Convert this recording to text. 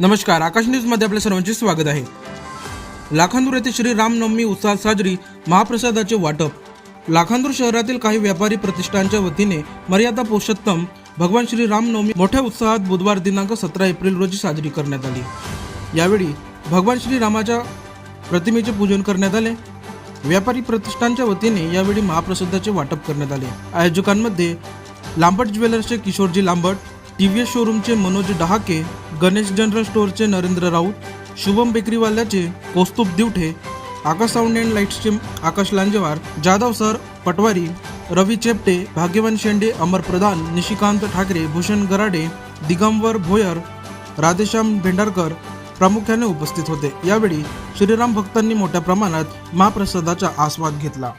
नमस्कार आकाश न्यूजमध्ये आपल्या सर्वांचे स्वागत आहे. लाखांदूर येथे श्री रामनवमी उत्साहात साजरी महाप्रसादाचे वाटप. लाखांदूर शहरातील काही व्यापारी प्रतिष्ठानच्या वतीने मर्यादा पुरुषोत्तम भगवान श्री रामनवमी मोठ्या उत्साहात बुधवार दिनांक सतरा एप्रिल रोजी साजरी करण्यात आली. यावेळी भगवान श्री रामाच्या प्रतिमेचे पूजन करण्यात आले. व्यापारी प्रतिष्ठानच्या वतीने यावेळी महाप्रसादाचे वाटप करण्यात आले. आयोजकांमध्ये Lambat ज्वेलर्सचे Kishorji Lambat T V S शोरूमचे Manoj Dahake Ganesh general स्टोअरचे नरेंद्र राऊत शुभम बेकरीवाल्याचे कौस्तुभ दिवठे आकाश साऊंड अँड लाईट्सचे आकाश लांजेवार जाधव सर पटवारी रवी चेपटे भाग्यवान शेंडे अमर प्रधान निशिकांत ठाकरे भूषण गराडे दिगंबर भोयर राधेश्याम भेंडारकर प्रामुख्याने उपस्थित होते. यावेळी श्रीराम भक्तांनी मोठ्या प्रमाणात महाप्रसादाचा आस्वाद घेतला.